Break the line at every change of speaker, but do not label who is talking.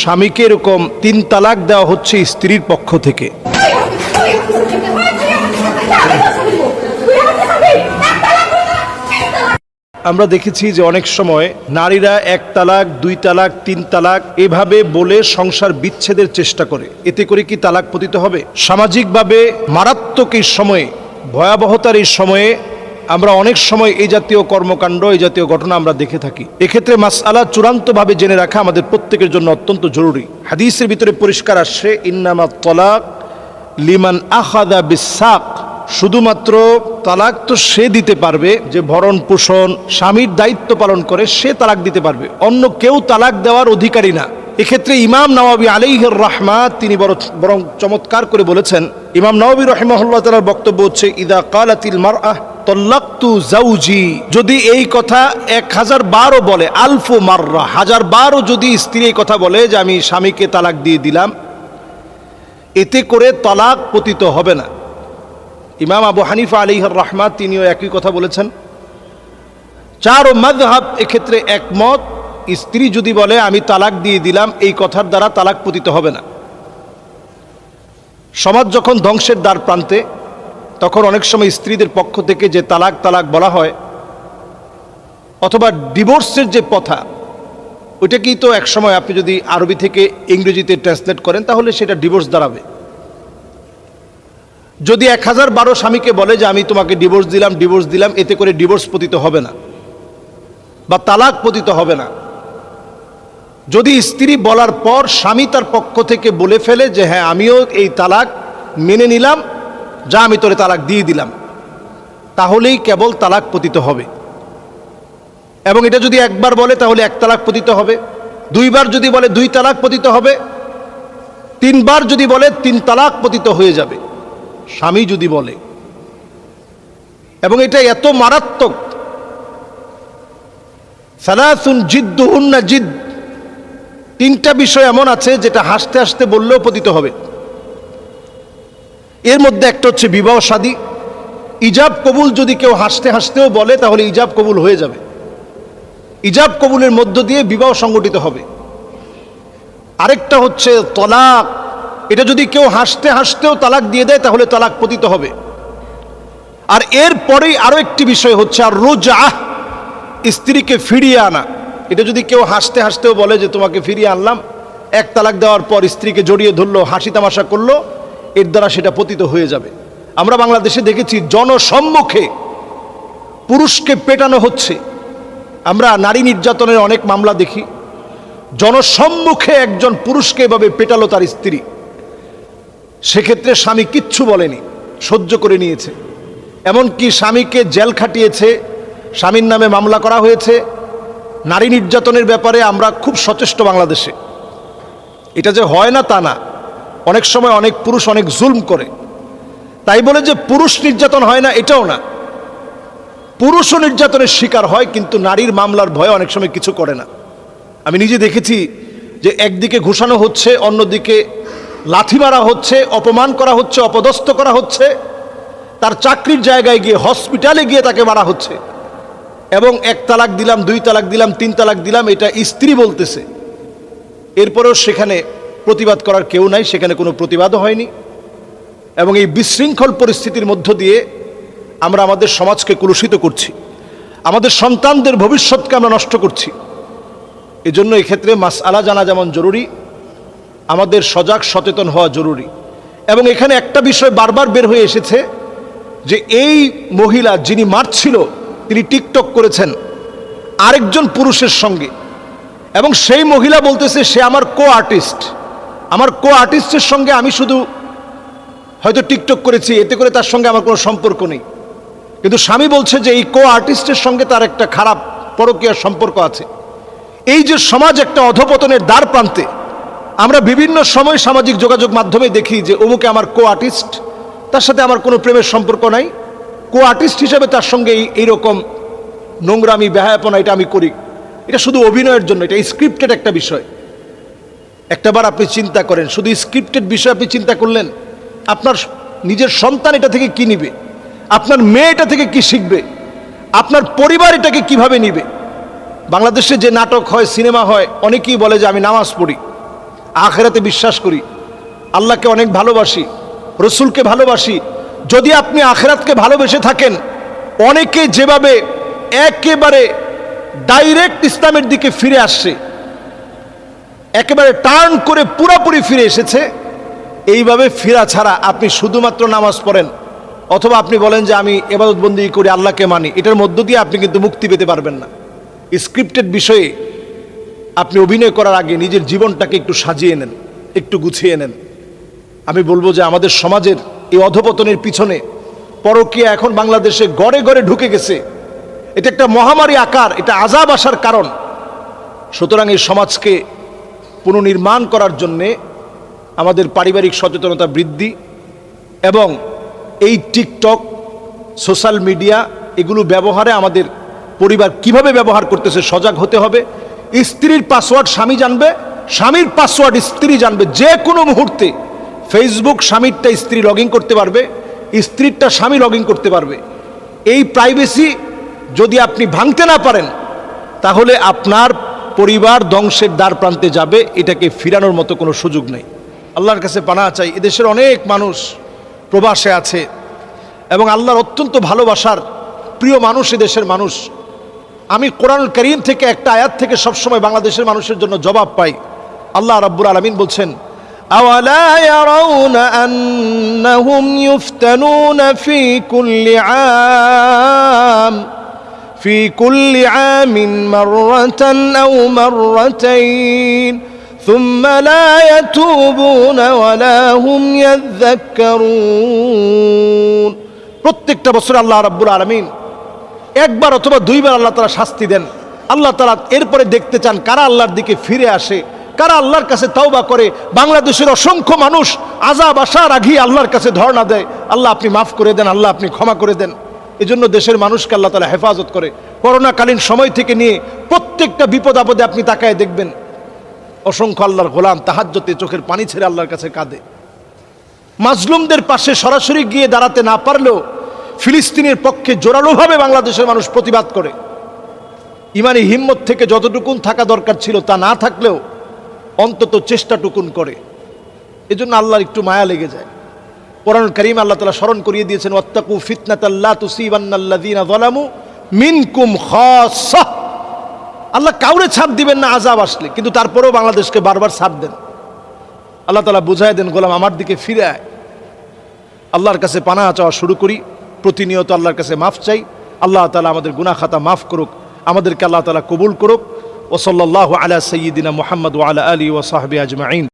স্বামীকে এরকম তিন তালাক দেওয়া হচ্ছে স্ত্রীর পক্ষ থেকে। আমরা দেখেছি যে অনেক সময় নারীরা এক তালাক, দুই তালাক, তিন তালাক এভাবে বলে সংসার বিচ্ছেদের চেষ্টা করে। এতে করে কি তালাক পতিত হবে? সামাজিকভাবে মারাত্মক এই সময়ে, ভয়াবহতার এই সময়ে আমরা অনেক সময় এই জাতীয় কর্মকাণ্ড, এই জাতীয় ঘটনা আমরা দেখে থাকি। এক্ষেত্রে মাসআলা চূড়ান্তভাবে জেনে রাখা আমাদের প্রত্যেকের জন্য অত্যন্ত জরুরি। হাদিসের ভিতরে পরিষ্কার আসছে, ইন্নামা তলাক লিমান আহাদা বিসাক। শুধুমাত্র তালাক তো সে দিতে পারবে যে ভরণ পোষণ, স্বামীর দায়িত্ব পালন করে, সে তালাক দিতে পারবে। অন্য কেউ তালাক দেওয়ার অধিকারী না। এক্ষেত্রে ইমাম নওয়াবী আলাইহির রহমা তিনি বড়, বরং চমৎকার করে বলেছেন, ইমাম নওয়াবী রহমাহুল্লাহ তালার বক্তব্য হচ্ছে, ইদা কালাতিল মার আহ তল্লাক্তু জাউজি যদি এই কথা এক হাজার বারো বলে, আলফু মাররা। হাজার বারো যদি স্ত্রী এই কথা বলে যে, আমি স্বামীকে তালাক দিয়ে দিলাম, এতে করে তালাক পতিত হবে না। ইমাম আবু হানিফা আলিহর রহমাত, তিনিও একই কথা বলেছেন। চার ও মাযহাব এক্ষেত্রে একমত, স্ত্রী যদি বলে, আমি তালাক দিয়ে দিলাম, এই কথার দ্বারা তালাক পতিত হবে না। সমাজ যখন ধ্বংসের দ্বার প্রান্তে তখন অনেক সময় স্ত্রীদের পক্ষ থেকে যে তালাক তালাক বলা হয়, অথবা ডিভোর্সের যে প্রথা ওইটাকেই তো একসময় আপনি যদি আরবি থেকে ইংরেজিতে ট্রান্সলেট করেন, তাহলে সেটা ডিভোর্স দাঁড়াবে। যদি এক হাজার বারো স্বামীকে বলে যে আমি তোমাকে ডিভোর্স দিলাম ডিভোর্স দিলাম, এতে করে ডিভোর্স পতিত হবে না, বা তালাক পতিত হবে না। যদি স্ত্রী বলার পর স্বামী তার পক্ষ থেকে বলে ফেলে যে হ্যাঁ আমিও এই তালাক মেনে নিলাম যা আমি তোরে তালাক দিয়ে দিলাম, তাহলেই কেবল তালাক পতিত হবে। এবং এটা যদি একবার বলে, তাহলে এক তালাক পতিত হবে। দুইবার যদি বলে, দুই তালাক পতিত হবে। তিনবার যদি বলে, তিন তালাক পতিত হয়ে যাবে। স্বামী যদি বলে। এবং এটা এত মারাত্মক। সালাসুন জিদ্দুহুন্না জিদ। তিনটা বিষয় এমন আছে, যেটা হাসতে হাসতে বললেও পতিত হবে। এর মধ্যে একটা হচ্ছে বিবাহ শাদী ইজাব কবুল যদি কেউ হাসতে হাসতেও বলে, তাহলে ইজাব কবুল হয়ে যাবে। ইজাব কবুলের মধ্য দিয়ে বিবাহ সংগঠিত হবে। আরেকটা হচ্ছে তলাক। এটা যদি কেউ হাসতে হাসতেও তালাক দিয়ে দেয়, তাহলে তালাক পতিত হবে। আর এর পরেই আরও একটি বিষয় হচ্ছে, আর রোজা, স্ত্রীকে ফিরিয়ে আনা। এটা যদি কেউ হাসতে হাসতেও বলে যে, তোমাকে ফিরিয়ে আনলাম। এক তালাক দেওয়ার পর স্ত্রীকে জড়িয়ে ধরলো, হাসি তামাশা করল এর দ্বারা সেটা পতিত হয়ে যাবে। আমরা বাংলাদেশে দেখেছি জনসম্মুখে পুরুষকে পেটানো হচ্ছে। আমরা নারী নির্যাতনের অনেক মামলা দেখি। জনসম্মুখে একজন পুরুষকে এভাবে পেটালো তার স্ত্রী। সেক্ষেত্রে স্বামী কিচ্ছু বলেনি, সহ্য করে নিয়েছে। এমনকি স্বামীকে জেল খাটিয়েছে, স্বামীর নামে মামলা করা হয়েছে। নারী নির্যাতনের ব্যাপারে আমরা খুব সচেষ্ট বাংলাদেশে। এটা যে হয় না তা না। অনেক সময় অনেক পুরুষ অনেক জুলম করে। তাই বলে যে পুরুষ নির্যাতন হয় না, এটাও না। পুরুষও নির্যাতনের শিকার হয়, কিন্তু নারীর মামলার ভয়ে অনেক সময় কিছু করে না। আমি নিজে দেখেছি যে একদিকে ঘুষানো হচ্ছে, অন্যদিকে লাথি মারা হচ্ছে, অপমান করা হচ্ছে, অপদস্থ করা হচ্ছে। তার চাকরির জায়গায় গিয়ে হসপিটালে গিয়ে তাকে মারা হচ্ছে। এবং এক তালাক দিলাম, দুই তালাক দিলাম, তিন তালাক দিলাম, এটা স্ত্রী বলতেছে। এরপরেও সেখানে প্রতিবাদ করার কেউ নাই, সেখানে কোনো প্রতিবাদও হয়নি। এবং এই বিশৃঙ্খল পরিস্থিতির মধ্য দিয়ে আমরা আমাদের সমাজকে কলুষিত করছি। আমাদের সন্তানদের ভবিষ্যৎকে আমরা নষ্ট করছি। এজন্য এক্ষেত্রে মাস আলা জানা যেমন জরুরি, আমাদের সজাগ সচেতন হওয়া জরুরি। এবং এখানে একটা বিষয় বারবার বের হয়ে এসেছে যে এই মহিলা যিনি মারছিল, তিনি টিকটক করেছেন আরেকজন পুরুষের সঙ্গে। এবং সেই মহিলা বলতেছে, সে আমার কো আর্টিস্ট আমার কো আর্টিস্টের সঙ্গে আমি শুধু হয়তো টিকটক করেছি, এতে করে তার সঙ্গে আমার কোনো সম্পর্ক নেই। কিন্তু স্বামী বলছে যে এই কো আর্টিস্টের সঙ্গে তার একটা খারাপ পরকীয়ার সম্পর্ক আছে। এই যে সমাজ একটা অধপতনের দ্বার প্রান্তে, আমরা বিভিন্ন সময় সামাজিক যোগাযোগ মাধ্যমে দেখি যে অমুকে আমার কো আর্টিস্ট তার সাথে আমার কোনো প্রেমের সম্পর্ক নাই। কো আর্টিস্ট হিসেবে তার সঙ্গে এই এইরকম নোংরামি, বেহায়াপনা এটা আমি করি। এটা শুধু অভিনয়ের জন্য, এটা স্ক্রিপ্টেড একটা বিষয়। একটাবার আপনি চিন্তা করেন, শুধু স্ক্রিপ্টেড বিষয় আপনি চিন্তা করলেন, আপনার নিজের সন্তান এটা থেকে কি নিবে? আপনার মেয়ে এটা থেকে কি শিখবে? আপনার পরিবার এটাকে কীভাবে নিবে? বাংলাদেশে যে নাটক হয়, সিনেমা হয়, অনেকেই বলে যে আমি নামাজ পড়ি, আখেরাতে বিশ্বাস করি, আল্লাহকে অনেক ভালোবাসি, রসুলকে ভালোবাসি। যদি আপনি আখেরাতকে ভালোবেসে থাকেন, অনেকে যেভাবে একেবারে ডাইরেক্ট ইসলামের দিকে ফিরে আসছে একেবারে টার্ন করে পুরাপুরি ফিরে এসেছে। এইভাবে ফিরা ছাড়া আপনি শুধুমাত্র নামাজ পড়েন, অথবা আপনি বলেন যে আমি এবাদতবন্দি করে, আল্লাহকে মানি, এটার মধ্য দিয়ে আপনি কিন্তু মুক্তি পেতে পারবেন না। স্ক্রিপ্টেড বিষয়ে আপনি অভিনয় করার আগে নিজের জীবনটাকে একটু সাজিয়ে নেন, একটু গুছিয়ে নেন। আমি বলব যে আমাদের সমাজের এই অধপতনের পিছনে পরকীয়া এখন বাংলাদেশে গড়ে গড়ে ঢুকে গেছে। এটা একটা মহামারী আকার, এটা আজাব আসার কারণ। সুতরাং এই সমাজকে পুনর্নির্মাণ করার জন্যে আমাদের পারিবারিক সচেতনতা বৃদ্ধি এবং এই টিকটক, সোশ্যাল মিডিয়া এগুলো ব্যবহারে আমাদের পরিবার কীভাবে ব্যবহার করতেছে সজাগ হতে হবে। স্ত্রীর পাসওয়ার্ড স্বামী জানবে, স্বামীর পাসওয়ার্ড স্ত্রী জানবে। যে কোনো মুহূর্তে ফেসবুক স্বামীরটা স্ত্রী লগ করতে পারবে, স্ত্রীরটা স্বামী লগ করতে পারবে। এই প্রাইভেসি যদি আপনি ভাঙতে না পারেন, তাহলে আপনার পরিবার ধ্বংসের দ্বার প্রান্তে যাবে এটাকে ফিরানোর মতো কোনো সুযোগ নেই আল্লাহর কাছে পানা চাই এদেশের অনেক মানুষ প্রবাসে আছে এবং আল্লাহর অত্যন্ত ভালোবাসার প্রিয় মানুষ এদেশের মানুষ আমি কোরআন করিম থেকে একটা আয়াত থেকে সবসময় বাংলাদেশের মানুষের জন্য জবাব পাই আল্লাহ রাব্বুল আলমিন বলছেন
أولا يرون أنهم يفتنون في كل عام في كل عام مرة أو مرتين ثم لا يتوبون ولا هم يذكرون
প্রত্যেকটা বছর আল্লাহ রাব্বুল আলমিন একবার অথবা দুইবার আল্লাহ তারা শাস্তি দেন আল্লাহ তারা এরপরে দেখতে চান কারা আল্লাহর দিকে ফিরে আসে কারা আল্লাহর কাছে তাওবা করে বাংলাদেশের অসংখ্য মানুষ আজাব আসার আগেই আল্লাহর কাছে ধর্ণা দেয় আল্লাহ আপনি মাফ করে দেন আল্লাহ আপনি ক্ষমা করে দেন এজন্য দেশের মানুষকে আল্লাহ তালা হেফাজত করে। করোনাকালীন সময় থেকে নিয়ে প্রত্যেকটা বিপদ আপদে আপনি তাকায় দেখবেন, অসংখ্য আল্লাহর গোলাম তাহাজ্যতে চোখের পানি ছেড়ে আল্লাহর কাছে কাঁদে। মাজলুমদের পাশে সরাসরি গিয়ে দাঁড়াতে না পারলেও ফিলিস্তিনের পক্ষে জোরালোভাবে বাংলাদেশের মানুষ প্রতিবাদ করে। ইমানি হিম্মত থেকে যতটুকুন থাকা দরকার ছিল তা না থাকলেও অন্তত চেষ্টাটুকুন করে। এজন্য আল্লাহর একটু মায়া লেগে যায়। কোরআন করিম আল্লাহ তালা স্মরণ করিয়ে দিয়েছেন, ওয়াত্তাকু ফিতনাতাল্লাহ তুসিবান্নাল্লাযীনা যালামু মিনকুম খাসাহ আল্লাহ কাউরে ছাপ দিবেন না আজাব আসলে, কিন্তু তারপরেও বাংলাদেশকে বারবার ছাপ দেন। আল্লাহ তালা বুঝাই দেন, গোলাম, আমার দিকে ফিরে আয়। আল্লাহর কাছে পানা চাওয়া শুরু করি, প্রতিনিয়ত আল্লাহর কাছে মাফ চাই। আল্লাহ তালা আমাদের গুনা খাতা মাফ করুক, আমাদেরকে আল্লাহ তালা কবুল করুক। ওসল্লাহ আলা সঈদিনা মোহাম্মদ আলা আলী ও সাহবি আজমাইন।